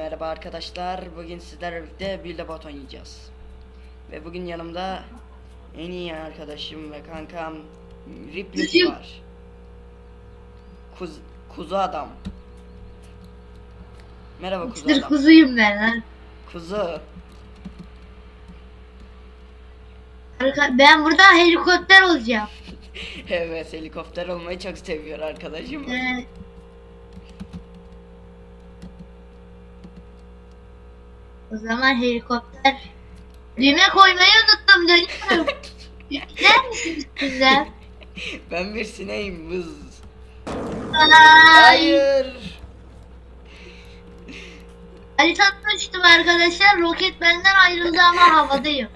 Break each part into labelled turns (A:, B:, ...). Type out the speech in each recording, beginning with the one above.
A: Merhaba arkadaşlar. Bugün sizlerle birlikte bir bot oynayacağız. Ve bugün yanımda en iyi arkadaşım ve kankam Ripley var. Kuz, kuzu adam. Merhaba kuzu adam.
B: kuzuyum ben lan.
A: Kuzu.
B: Ben burada helikopter olacağım.
A: Evet helikopter olmayı çok seviyor arkadaşım.
B: Ee, o zaman helikopter. Düğme koymayı unuttum dönüyorum. Gider misiniz sizler?
A: ben bir sineğim vız.
B: Ay.
A: Hayır.
B: Haritanı açtım arkadaşlar. Roket benden ayrıldı ama havadayım.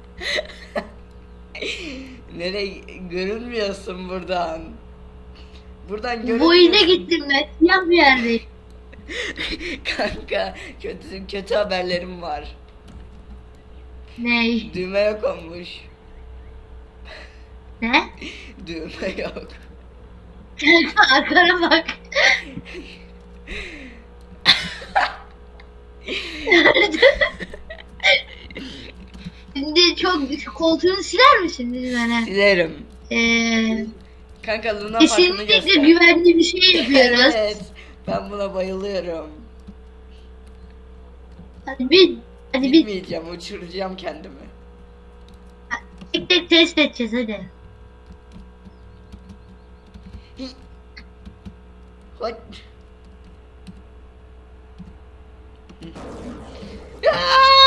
A: Nereye görünmüyorsun buradan? Buradan
B: Bu
A: görünmüyorsun.
B: ile gittim ben. Siyah bir yerdeyim.
A: Kanka kötü kötü haberlerim var.
B: Ne?
A: Düğme yok olmuş.
B: Ne?
A: Düğme yok.
B: Arkana bak. Şimdi çok koltuğunu siler misin lütfen?
A: Silerim.
B: Ee,
A: Kanka Luna
B: kesinlikle
A: göster.
B: güvenli bir şey yapıyoruz.
A: evet. Ben buna bayılıyorum.
B: Hadi bir, hadi bir
A: Gitmeyeceğim, uçuracağım kendimi.
B: tek tek test edeceğiz hadi.
A: Hadi.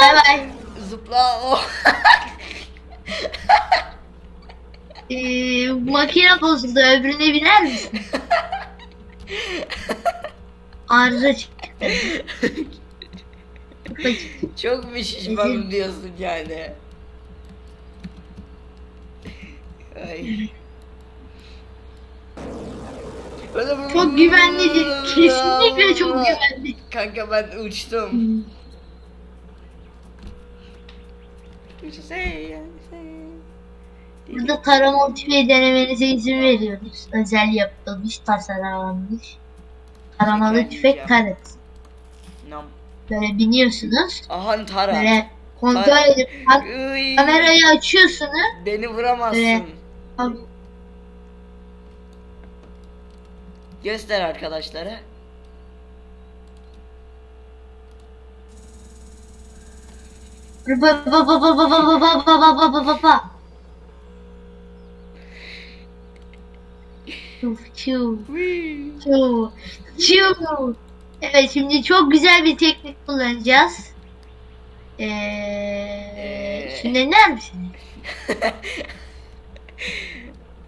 B: Bay bay.
A: Zıpla. Oh.
B: Ee, makine bozuldu öbürüne biner misin? Arıza çıktı.
A: Çok mu şişmanım diyorsun yani? Ay.
B: Çok güvenlidir. Kesinlikle çok güvenli.
A: Kanka ben uçtum.
B: Burada taramalı tüfeği denemenize izin veriyoruz. Özel yapılmış, tasarlanmış. Taramalı tüfek taret. Böyle biniyorsunuz.
A: Aha tara.
B: Böyle kontrol edip kamerayı açıyorsunuz.
A: Beni vuramazsın.
B: Böyle,
A: Göster arkadaşlara.
B: Baba baba baba baba baba baba baba. Two, two, two. Chill. Evet şimdi çok güzel bir teknik kullanacağız. Ee, sinirler misiniz?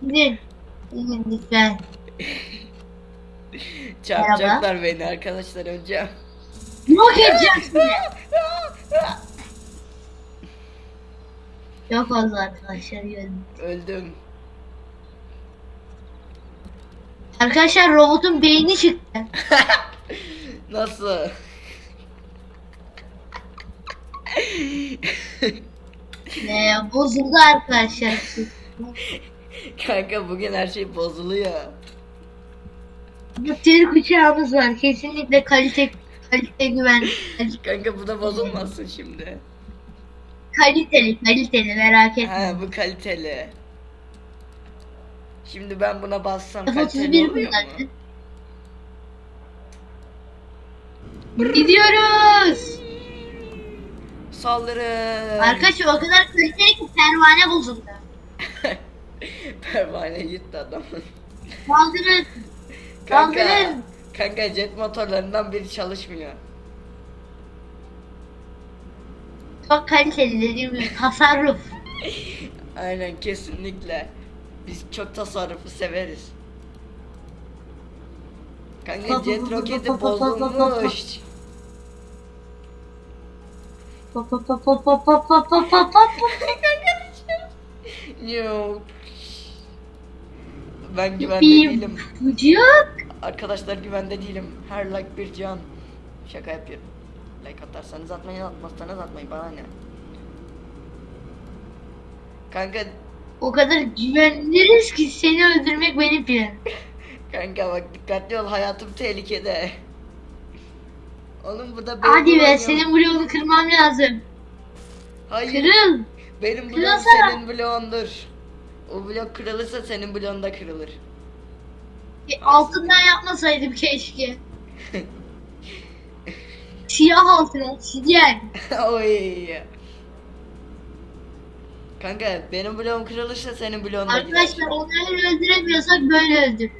B: Gidin. Gidin lütfen.
A: Çarpacaklar beni arkadaşlar önce.
B: Yok edeceksin. Yok oldu arkadaşlar.
A: Öldüm.
B: Arkadaşlar robotun beyni çıktı.
A: Nasıl?
B: Ee, bozuldu arkadaşlar.
A: Kanka bugün her şey bozuluyor.
B: Bu Türk uçağımız var. Kesinlikle kalite kalite güven
A: Kanka bu da bozulmasın şimdi.
B: kaliteli kaliteli merak etme.
A: Ha bu kaliteli. Şimdi ben buna bassam
B: F31
A: kaliteli oluyor
B: bunlar.
A: mu?
B: Gidiyoruz.
A: Saldırın.
B: Arkadaşlar o kadar kaliteli ki pervane bozuldu.
A: Pervane gitti adamın.
B: Saldırın.
A: Kanka,
B: Saldırın.
A: kanka jet motorlarından biri çalışmıyor.
B: Çok kaliteli dediğim gibi tasarruf.
A: Aynen kesinlikle. Biz çok tasarrufu severiz. Kanka jet roketi bozulmuş.
B: Pop pop pop pop pop pop pop pop pop pop.
A: Yok. Ben güvende değilim.
B: Çocuk.
A: Arkadaşlar güvende değilim. Her like bir can. Şaka yapıyorum. Like atarsanız atmayın, atmazsanız atmayın. Bana ne? Kanka,
B: O kadar güveniliriz ki seni öldürmek benim planım.
A: kanka bak dikkatli ol hayatım tehlikede. Oğlum bu da benim
B: Hadi be senin bloğunu kırmam lazım.
A: Hayır.
B: Kırıl.
A: Benim bloğum
B: Kırılsana.
A: senin bloğundur. O blok kırılırsa senin bloğun da kırılır.
B: E, Altından yapmasaydım keşke. Siyah altına çizel.
A: Oy. Kanka benim bloğum kırılırsa senin bloğun da gider.
B: Arkadaşlar onları öldüremiyorsak böyle öldür.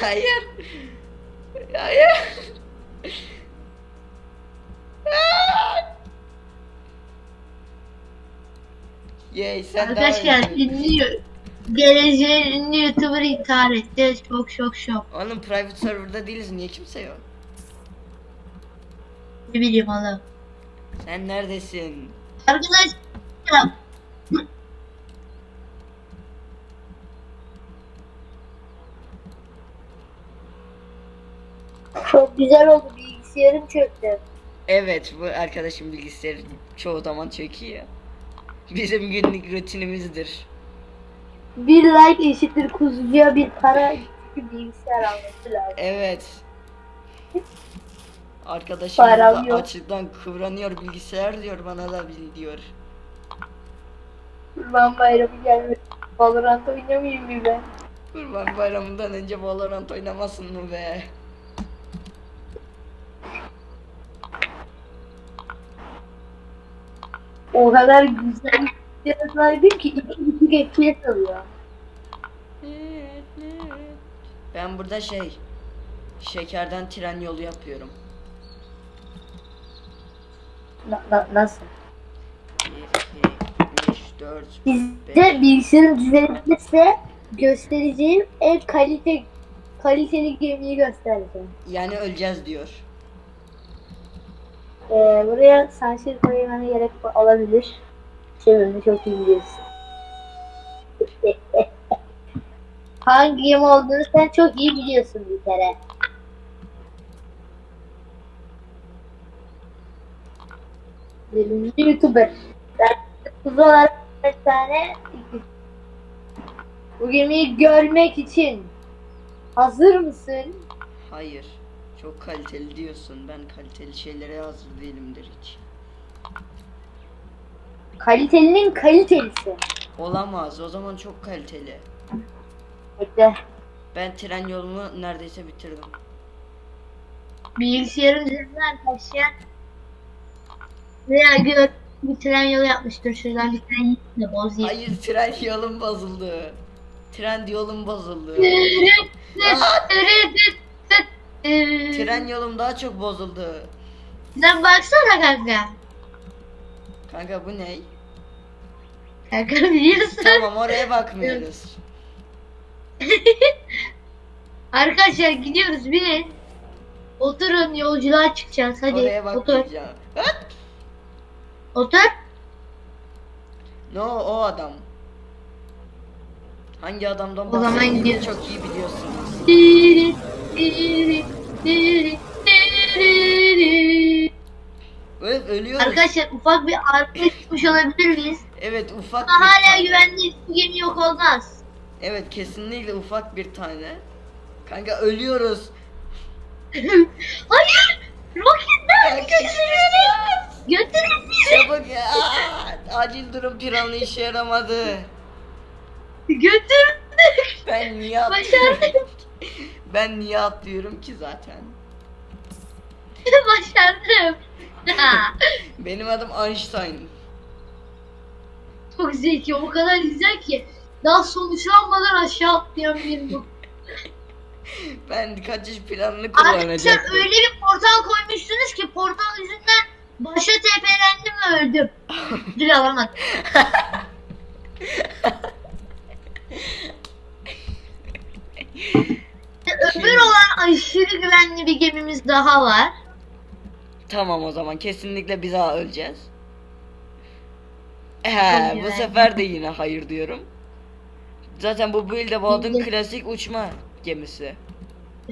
A: Hayır. Hayır. Yay sen
B: Arkadaşlar
A: et.
B: ünlü geleceğin ünlü YouTuber intihar etti. Çok çok şok.
A: Oğlum private serverda değiliz niye kimse yok?
B: Ne bileyim oğlum.
A: Sen neredesin?
B: Arkadaşlar Çok güzel oldu bilgisayarım çöktü.
A: Evet bu arkadaşım bilgisayarı çoğu zaman çekiyor. Bizim günlük rutinimizdir.
B: Bir like eşittir kuzucuya bir para bilgisayar alması lazım.
A: Evet. Arkadaşım
B: Param
A: burada
B: yok.
A: açlıktan kıvranıyor bilgisayar diyor bana da bil diyor.
B: Kurban bayramı gelmedi. Valorant oynamayayım mı ben?
A: Kurban bayramından önce Valorant oynamasın mı be?
B: O kadar güzel bilgisayarlardı ki iki iki FPS alıyor.
A: Ben burada şey şekerden tren yolu yapıyorum.
B: Na- na- nasıl?
A: 1, 2, 3, 4,
B: Bizde bilgisayarın düzenlenirse göstereceğim en kalite kaliteli gemiyi göstereceğim.
A: Yani öleceğiz diyor.
B: Ee, buraya sansür koymana gerek olabilir. Çevirini çok iyi biliyorsun. Hangi gemi olduğunu sen çok iyi biliyorsun bir kere. Birinci YouTuber. Ben kuzu olarak bir tane bu gemiyi görmek için hazır mısın?
A: Hayır. Çok kaliteli diyorsun. Ben kaliteli şeylere hazır değilimdir hiç.
B: Kalitelinin kalitelisi.
A: Olamaz. O zaman çok kaliteli.
B: Bekle.
A: Ben tren yolunu neredeyse bitirdim.
B: Bilgisayarın üzerinden taşıyan veya gör bir tren yolu yapmıştır. Şuradan bir tren de bozayım.
A: Hayır tren yolum bozuldu. Tren yolum bozuldu. Tren yolum daha çok bozuldu.
B: Sen baksana kanka.
A: Kanka bu ne?
B: Kanka biliyorsun.
A: Tamam oraya bakmıyoruz.
B: Arkadaşlar gidiyoruz binin. Oturun yolculuğa çıkacağız. Hadi
A: Oraya
B: otur.
A: bakmayacağım. Hıt!
B: Otur.
A: No o adam. Hangi adamdan
B: O zaman
A: bahsettiğimi
B: gidiyoruz.
A: çok iyi biliyorsunuz.
B: Diri, diri, diri, diri.
A: Öf ölüyoruz.
B: Arkadaşlar ufak bir arka çıkmış olabilir miyiz?
A: Evet ufak
B: Ama
A: bir
B: hala
A: tane.
B: güvenli bir gemi yok olmaz.
A: Evet kesinlikle ufak bir tane. Kanka ölüyoruz.
B: Hayır! Roketler
A: Kanka
B: götürün bizi!
A: Çabuk ya. Aa, Acil durum planı işe yaramadı.
B: Götür!
A: Ben niye atlıyorum?
B: Başardım!
A: ben niye atlıyorum ki zaten?
B: Başardım! Ha,
A: Benim adım Einstein.
B: Çok zeki, o kadar güzel ki. Daha sonuçlanmadan aşağı atlayan bir bu.
A: Ben kaçış planını
B: Arkadaşlar
A: kullanacaktım.
B: öyle bir portal koymuşsunuz ki portal yüzünden başa tepelendim ve öldüm. Dil alamadım. Öbür olan aşırı güvenli bir gemimiz daha var.
A: Tamam o zaman kesinlikle biz daha öleceğiz. He, bu sefer de yine hayır diyorum. Zaten bu Build
B: Bildim.
A: klasik uçma gemisi.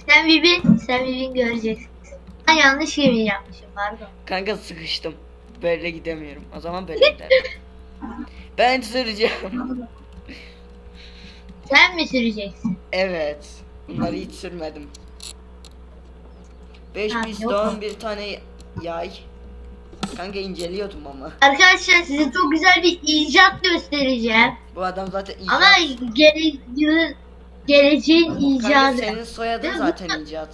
B: Sen bir bin, sen bir bin göreceksin. Ben yanlış gemi yapmışım pardon.
A: Kanka sıkıştım. Böyle gidemiyorum. O zaman böyle giderim. ben süreceğim.
B: Sen mi süreceksin?
A: Evet. Bunları hiç sürmedim. 5
B: Ha,
A: piston,
B: mu?
A: bir tane yay. Kanka inceliyordum ama.
B: Arkadaşlar size çok güzel bir icat göstereceğim.
A: Bu adam zaten icat.
B: Ama gele, geleceğin
A: Kanka
B: icadı.
A: senin soyadın
B: Ve
A: zaten icat.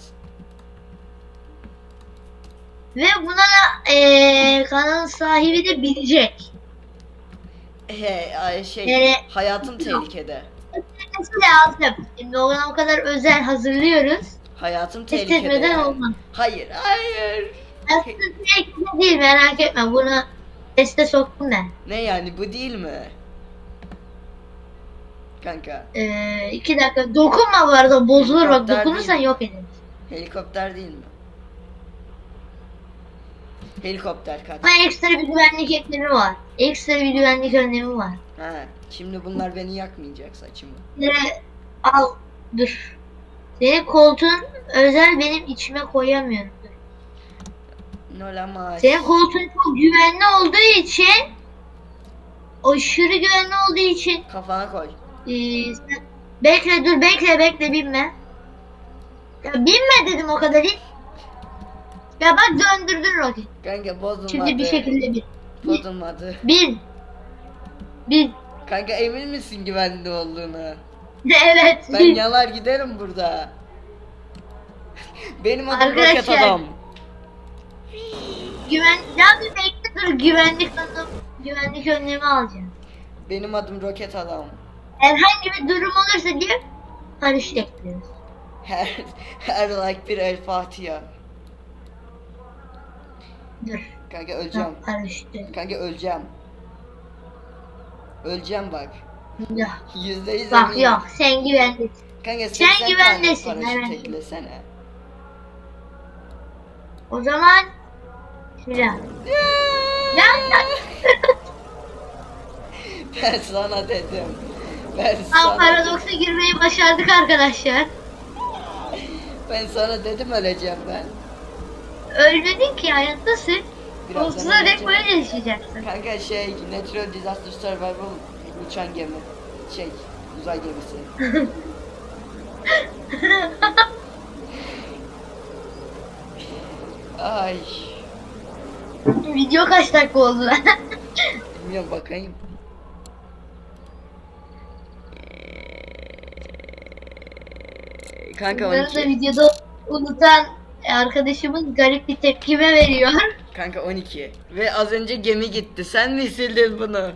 B: Ve buna da eee kanalın sahibi de bilecek.
A: He, ay, şey
B: Evet.
A: hayatım tehlikede.
B: Nasıl lazım? Şimdi ona o kadar özel hazırlıyoruz.
A: Hayatım tehlikede.
B: İstetmeden
A: yani.
B: olmaz.
A: Hayır, hayır.
B: Aslında direkt değil merak etme bunu teste soktum ben.
A: Ne yani bu değil mi? Kanka
B: Ee, iki dakika dokunma bu arada bozulur bak
A: Helikopter
B: dokunursan
A: değil.
B: yok ederim.
A: helikopter değil mi? Helikopter kaç.
B: Ama ekstra bir güvenlik eklemi var. Ekstra bir güvenlik önlemi var.
A: Ha, şimdi bunlar beni yakmayacak saçımı.
B: Yine al dur. Senin koltuğun özel benim içime koyamıyorum.
A: Nolamaz.
B: Senin koltuğun çok güvenli olduğu için aşırı güvenli olduğu için
A: Kafana koy.
B: ee, sen- bekle dur bekle bekle binme. Ya binme dedim o kadar in. Ya bak döndürdün roket.
A: Kanka bozulmadı.
B: Şimdi bir şekilde bin.
A: Bozulmadı.
B: Bin. Bin.
A: Kanka emin misin güvenli olduğunu?
B: Evet.
A: Ben
B: bin.
A: yalar giderim burada. Benim adım Roket
B: Arkadaşlar.
A: Adam.
B: Güven ya bir bekle dur güvenlik önlemi, güvenlik önlemi alacağım.
A: Benim adım Roket Adam.
B: Herhangi bir durum olursa diye paraşüt ekliyoruz.
A: Her, her like bir El Fatiha.
B: Dur.
A: Kanka öleceğim.
B: Paraşütü.
A: Kanka öleceğim. Öleceğim bak.
B: Yok.
A: Yüzde yüz
B: Bak
A: eminim.
B: yok sen güvendesin.
A: Kanka
B: Sen
A: 80
B: güvendesin,
A: tane paraşüt
B: evet.
A: eklesene.
B: O zaman şöyle. Ya ya.
A: Ben sana dedim. Ben
B: Tam
A: sana,
B: paradoksa girmeyi başardık arkadaşlar.
A: ben sana dedim öleceğim ben.
B: Ölmedin ki hayattasın. Sonsuza dek böyle yaşayacaksın.
A: Kanka şey Natural Disaster Survival uçan gemi. Şey uzay gemisi. Ay.
B: Video kaç dakika oldu lan?
A: Bilmiyorum bakayım. Kanka
B: Bunları da
A: 12.
B: videoda unutan arkadaşımın garip bir tepkime veriyor.
A: Kanka 12. Ve az önce gemi gitti. Sen mi sildin bunu?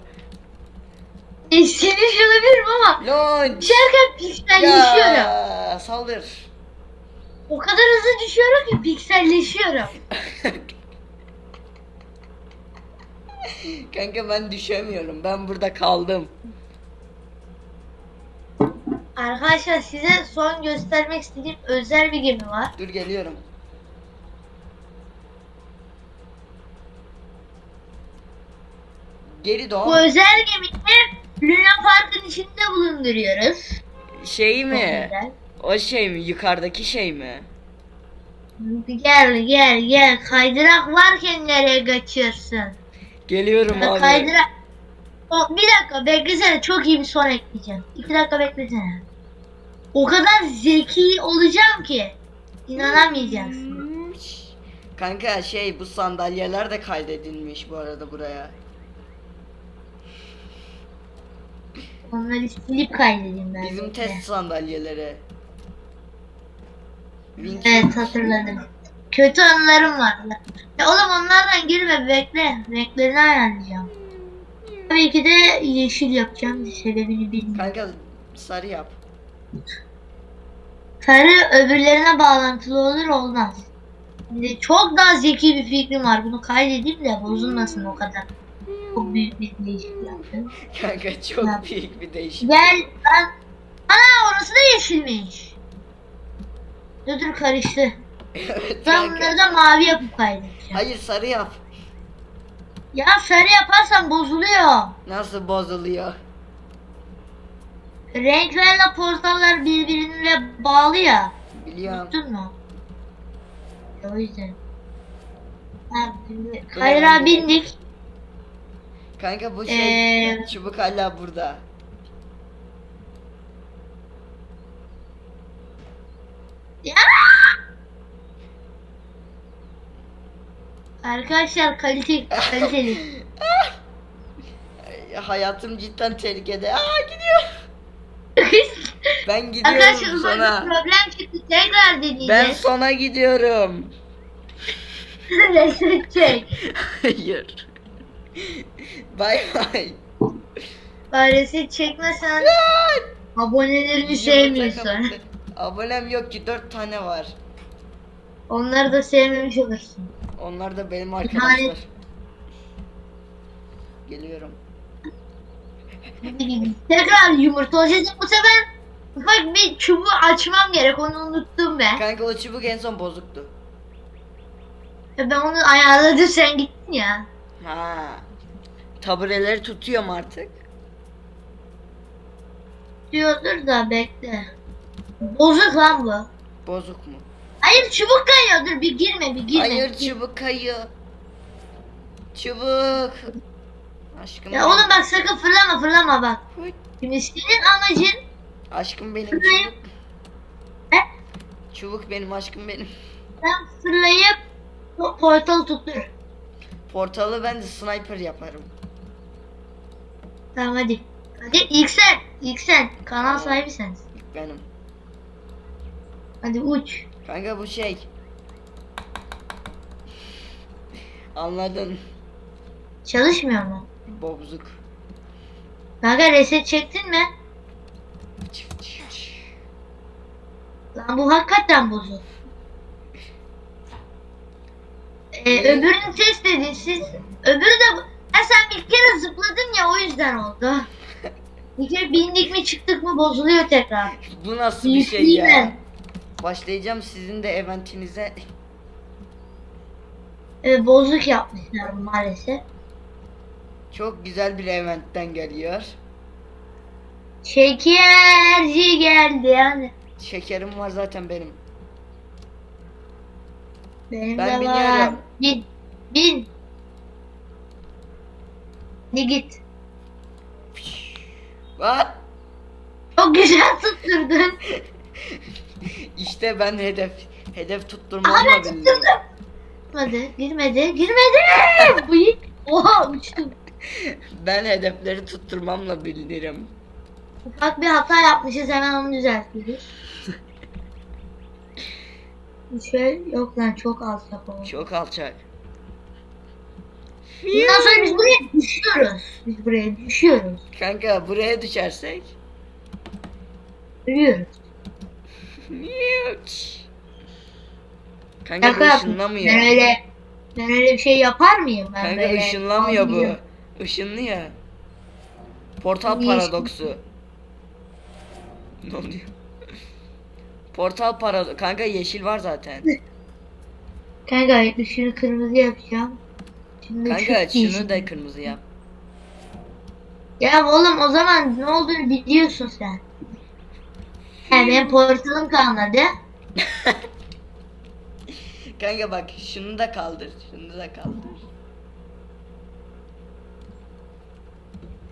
B: E, Silmiş olabilirim ama
A: Launch.
B: düşerken pikselleşiyorum.
A: Ya saldır.
B: O kadar hızlı düşüyorum ki pikselleşiyorum.
A: Kanka ben düşemiyorum. Ben burada kaldım.
B: Arkadaşlar size son göstermek istediğim özel bir gemi var.
A: Dur geliyorum. Geri
B: Bu
A: doğ.
B: özel gemiyi Luna Park'ın içinde bulunduruyoruz.
A: Şey mi? O şey mi? Yukarıdaki şey mi?
B: Gel gel gel kaydırak varken nereye kaçıyorsun?
A: Geliyorum abi.
B: Kaydırak... O, bir dakika beklesene çok iyi bir son ekleyeceğim. İki dakika beklesene. O kadar zeki olacağım ki inanamayacaksın.
A: Kanka şey bu sandalyeler de kaydedilmiş bu arada buraya.
B: Onları silip kaydedeyim ben.
A: Bizim
B: bekle.
A: test sandalyeleri. Wing
B: Evet hatırladım. Kötü anılarım vardı. Ya oğlum onlardan girme bekle. Renklerini ayarlayacağım. Tabii ki de yeşil yapacağım. Sebebini bilmiyorum.
A: Kanka sarı yap.
B: Sarı öbürlerine bağlantılı olur olmaz. Şimdi çok daha zeki bir fikrim var. Bunu kaydedeyim de bozulmasın o kadar. Çok büyük bir değişiklik yaptım.
A: Kanka çok
B: Ya.
A: büyük bir değişim.
B: Gel ben... Ana orası da yeşilmiş. Dur dur karıştı.
A: evet
B: Ben bunları da mavi yapıp kaydedeceğim.
A: Hayır sarı yap.
B: Ya sarı yaparsan bozuluyor.
A: Nasıl bozuluyor?
B: Renklerle portallar birbirine bağlı ya.
A: Biliyorum.
B: Unuttun mu? O yüzden. Ha, kayra bindik.
A: Kanka bu şey
B: Ee,
A: çubuk hala burada.
B: Ya! Arkadaşlar kalite kaliteli.
A: Ay, Hayatım cidden tehlikede. Aa gidiyor. Ben gidiyorum
B: Arkadaşlar ufak bir
A: sona.
B: problem çıktı. Tekrar
A: Ben
B: deneyeceğiz.
A: sona gidiyorum.
B: Reset çek.
A: Hayır. Bay bay.
B: Reset çekmesen abonelerini
A: Yumurta
B: sevmiyorsun.
A: kapattı. Abonem yok ki 4 tane var.
B: Onları da sevmemiş olursun.
A: Onlar da benim
B: tane-
A: arkadaşlar. Geliyorum.
B: Tekrar yumurta olacak. Bu sefer ufak bir çubuğu açmam gerek. Onu unuttum ben.
A: Kanka o çubuk en son bozuktu.
B: Ben onu ayarladım sen gittin ya.
A: Ha. Tabureleri tutuyorum artık.
B: Diyordur da bekle. Bozuk lan bu.
A: Bozuk mu?
B: Hayır çubuk kayıyor. Dur bir girme bir girme.
A: Hayır çubuk kayıyor. Çubuk. Aşkım.
B: Ya oğlum bak sakın fırlama fırlama bak. Şimdi senin amacın
A: Aşkım benim
B: Fırlayıp-
A: çubuk.
B: He?
A: Çubuk benim aşkım benim.
B: sen fırlayıp portalı tuttur.
A: Portalı ben de sniper yaparım.
B: Tamam hadi. Hadi ilk sen. İlk sen. Kanal sahibi sensin.
A: İlk benim.
B: Hadi uç.
A: Kanka bu şey. Anladın.
B: Çalışmıyor mu?
A: Bozuk.
B: Kanka reset çektin mi? Lan bu hakikaten bozuk. Ee, öbürünü test edin siz. Öbürü de... Ha sen bir kere zıpladın ya o yüzden oldu. Bir kere bindik mi çıktık mı bozuluyor tekrar.
A: Bu nasıl bir şey ya? Başlayacağım sizin de eventinize.
B: Ee, bozuk yapmışlar maalesef.
A: Çok güzel bir eventten geliyor.
B: Şekerci geldi yani.
A: Şekerim var zaten benim.
B: Benim
A: Ben
B: de var. Bin. Bin. Hadi git.
A: What?
B: Çok güzel tutturdun.
A: İşte ben hedef. Hedef
B: Aha
A: tutturmamla
B: ben tutturdum. Girmedi. Girmedi. Girmedi. Bıyık. Oha uçtum.
A: Ben hedefleri tutturmamla bildirim.
B: Ufak bir hata yapmışız hemen onu düzeltiyoruz. Şey yok lan çok alçak oldu.
A: Çok alçak.
B: Bundan sonra biz buraya düşüyoruz. Biz buraya düşüyoruz.
A: Kanka buraya düşersek.
B: Ölüyoruz.
A: Miuç. Kanka
B: yaptım.
A: ışınlamıyor.
B: Ben öyle, ben öyle bir şey yapar mıyım? Ben
A: Kanka
B: böyle
A: ışınlamıyor bu.
B: almıyorum.
A: Işınlıyor. Portal
B: Niye
A: paradoksu. Ne oluyor? Portal paradoksu. Kanka yeşil var zaten.
B: Kanka ışını kırmızı yapacağım. Şimdi
A: Kanka şunu da kırmızı yap.
B: Ya oğlum o zaman ne olduğunu biliyorsun sen. He benim portalım kalmadı.
A: Kanka bak şunu da kaldır. Şunu da kaldır.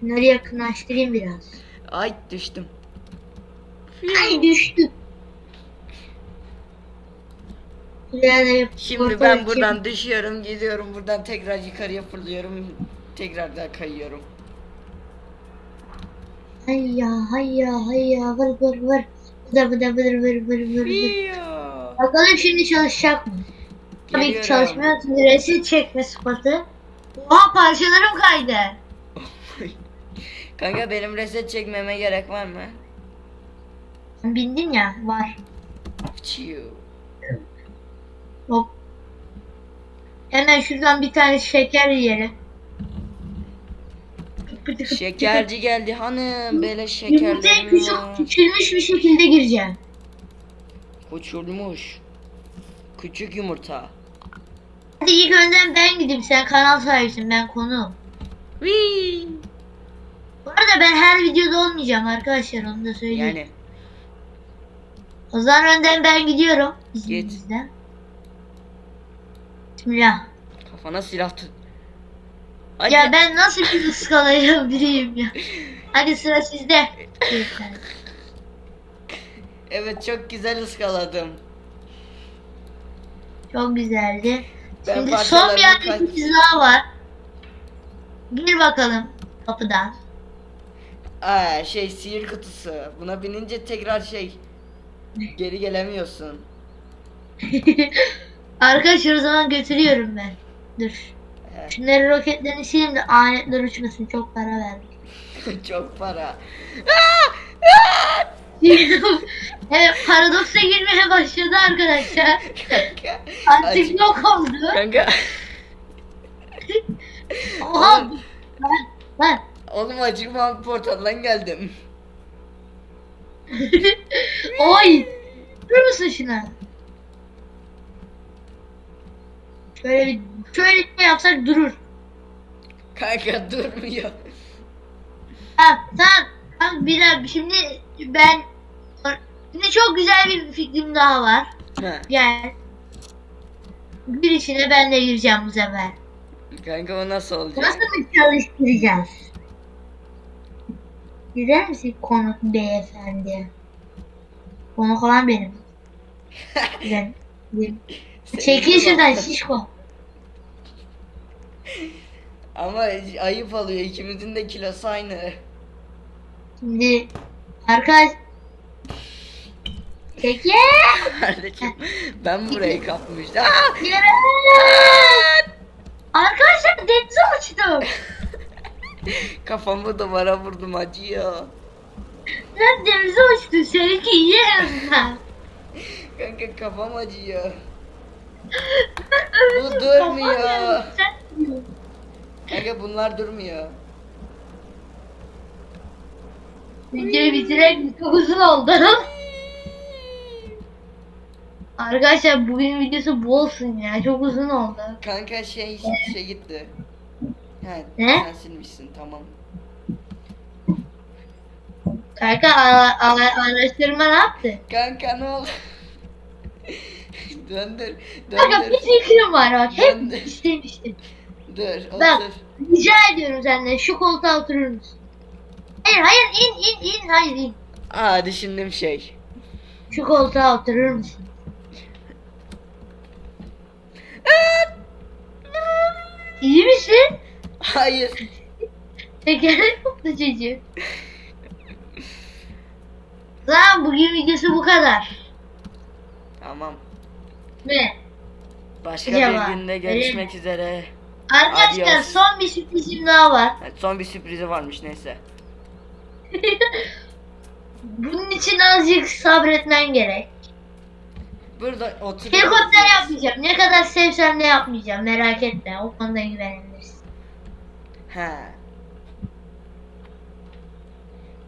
B: Bunları yakınlaştırayım biraz.
A: Ay düştüm.
B: Ay düştüm.
A: Şimdi ben buradan düşüyorum, gidiyorum buradan tekrar yukarıya fırlıyorum, tekrar da kayıyorum.
B: Hayya hayya hayya vır vır vır. Vıda vıda vır vır vır vır vır. Bakalım şimdi çalışacak mı? Tabii ki
A: Geliyorum.
B: çalışmıyor. Şimdi resim çekme sıfatı. Oha parçalarım kaydı.
A: Kanka benim reset çekmeme gerek var mı?
B: Bindin ya var.
A: Çiu.
B: Hop. Hemen şuradan bir tane şeker yiyelim.
A: Şekerci geldi hanım, böyle şekerlerim
B: küçük, küçülmüş bir şekilde gireceğim.
A: Uçurmuş. Küçük yumurta.
B: Hadi ilk önden ben gideyim. Sen kanal sahibisin. Ben konuğum.
A: Whee!
B: Bu arada ben her videoda olmayacağım arkadaşlar. Onu da söyleyeyim.
A: Yani
B: O zaman önden ben gidiyorum. İzninizle. Bismillah.
A: kafana silah tut. Hadi.
B: Ya ben nasıl bir ıskalayabilirim ya. Hadi sıra sizde.
A: Evet çok güzel ıskaladım.
B: Çok güzeldi.
A: Ben
B: Şimdi son bir hareketimiz daha var. Gir bakalım kapıdan.
A: Aa şey sihir kutusu. Buna binince tekrar şey geri gelemiyorsun.
B: Arkadaşlar o zaman götürüyorum ben. Dur. Şunları roketlerini sileyim de aletler uçmasın. Çok para verdik.
A: Çok para.
B: evet paradoksa girmeye başladı arkadaşlar.
A: Kanka.
B: Artık yok oldu.
A: Kanka.
B: Oha.
A: Oğlum.
B: Lan, lan.
A: Oğlum acıkmam portaldan geldim.
B: Oy. Durur musun şuna? Şöyle bir şöyle yapsak durur.
A: Kanka durmuyor.
B: Ha, tamam. Tamam bir dakika. Şimdi ben şimdi çok güzel bir fikrim daha var.
A: Ha,
B: Gel. Bir içine ben de gireceğim bu sefer.
A: Kanka o nasıl olacak?
B: Nasıl mı çalıştıracağız? Gider misin konuk beyefendi? Konuk olan benim. Ben, ben.
A: Senin
B: Çekil şuradan şişko.
A: Ama ayıp oluyor ikimizin de kilosu aynı.
B: Şimdi arkadaş.
A: Kardeşim ben burayı kapmıştım.
B: Arkadaşlar denize uçtum.
A: Kafamı duvara vurdum acıyor.
B: Ben denize uçtum. Seninki iyi en azından.
A: Kanka kafam acıyor. Bu durmuyor. Bunlar durmuyor.
B: Videoyu bitirelim. Çok uzun oldu. Arkadaşlar bugün videosu bu olsun ya. Çok uzun oldu.
A: Kanka şey şey gitti. He,
B: Ne?
A: sen silmişsin tamam.
B: Kanka araştırma ne yaptı?
A: Kanka ne oldu? döndür,
B: Kanka bir
A: döndür.
B: fikrim var bak. Hep istemiştim.
A: Dur,
B: Ben-
A: otur.
B: Rica ediyorum senden şu koltuğa oturur musun? Hayır hayır in in in hayır in.
A: Aa düşündüm şey.
B: Şu koltuğa oturur musun? İyi misin?
A: Hayır.
B: Teker yoktu çocuğum. Tamam bugün videosu bu kadar.
A: Tamam.
B: Ne?
A: Başka
B: Acaba,
A: bir günde görüşmek üzere.
B: Arkadaşlar
A: Adios.
B: son bir sürprizim daha var.
A: Ha, Son bir sürprizi varmış neyse.
B: Bunun için azıcık sabretmen gerek.
A: Burada otur.
B: Helikopter yapmayacağım. Ne kadar sevsem de yapmayacağım. Merak etme. O konuda güvenebilirsin.
A: He.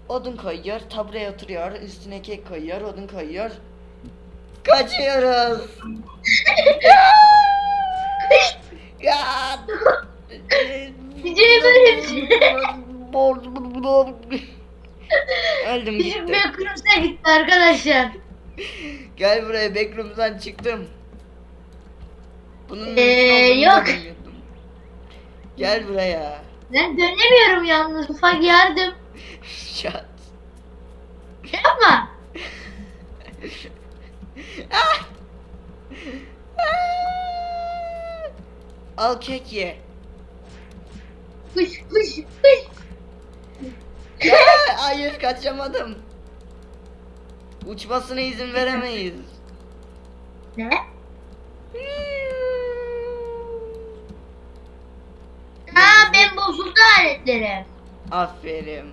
A: Odun koyuyor, tabureye oturuyor, üstüne kek koyuyor, odun koyuyor. Kaçıyoruz. ya.
B: Böyle
A: Öldüm
B: Bizim
A: gitti.
B: backrooms'a gitti arkadaşlar.
A: Gel buraya backroom'dan çıktım. Bunun
B: Ee, yok.
A: bilmiyordum. Gel buraya.
B: Ben dönemiyorum yalnız. Ufak yardım.
A: Şat.
B: Yapma.
A: Ah! Al kek ye.
B: Kuş kuş.
A: Aa, Hayır kaçamadım. Uçmasına izin veremeyiz.
B: Ne? Aa ben bozuldu aletlerim.
A: Aferin.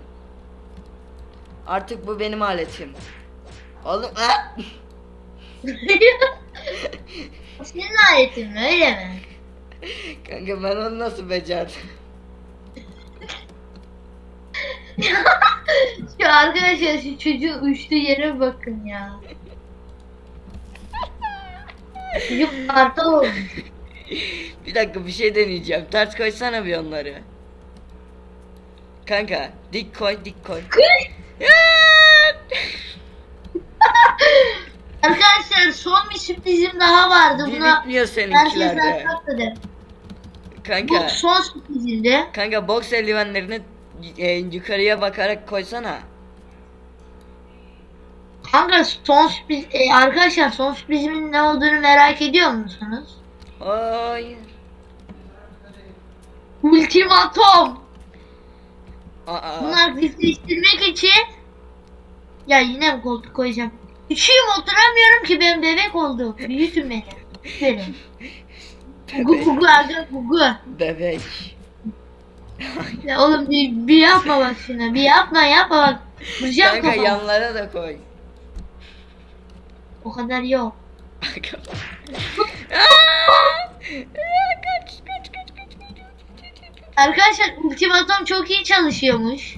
A: Artık bu benim aletim. Oğlum ah!
B: Senin aletin mi öyle mi?
A: Kanka ben onu nasıl becerdim?
B: şu arkadaşlar şu çocuğun uçtuğu yere bakın ya. Çocuk kartal olmuş.
A: Bir dakika bir şey deneyeceğim. Ters koysana bir onları. Kanka dik koy dik koy.
B: Arkadaşlar son bir sürprizim daha vardı. Buna
A: bitmiyor
B: herkes
A: seninkilerde.
B: sakladı.
A: Kanka.
B: Bu son sürprizimdi.
A: Kanka boks eldivenlerini e, yukarıya bakarak koysana.
B: Kanka son sürpriz e, arkadaşlar son sürprizimin ne olduğunu merak ediyor musunuz?
A: Hayır.
B: Ultimatom.
A: Aa.
B: Bunu aktifleştirmek için ya yine mi koltuk koyacağım? Üşüyüm oturamıyorum ki ben bebek oldum. Büyütün beni. Gugu gugu aga gugu.
A: Bebek.
B: Ya oğlum bir, bir yapma bak şuna. Bir yapma yapma bak. Vuracağım
A: Kanka
B: kafama.
A: yanlara da koy.
B: O kadar yok.
A: Aa! kaç kaç kaç kaç kaç.
B: Arkadaşlar ultimatom çok iyi çalışıyormuş.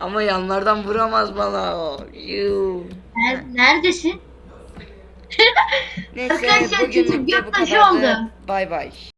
A: Ama yanlardan vuramaz bana o.
B: Ner- Neredesin?
A: Neyse
B: Arkadaşlar,
A: bugünlük de bu
B: yaklaşıyor
A: kadardı.
B: oldu.
A: Bay bay.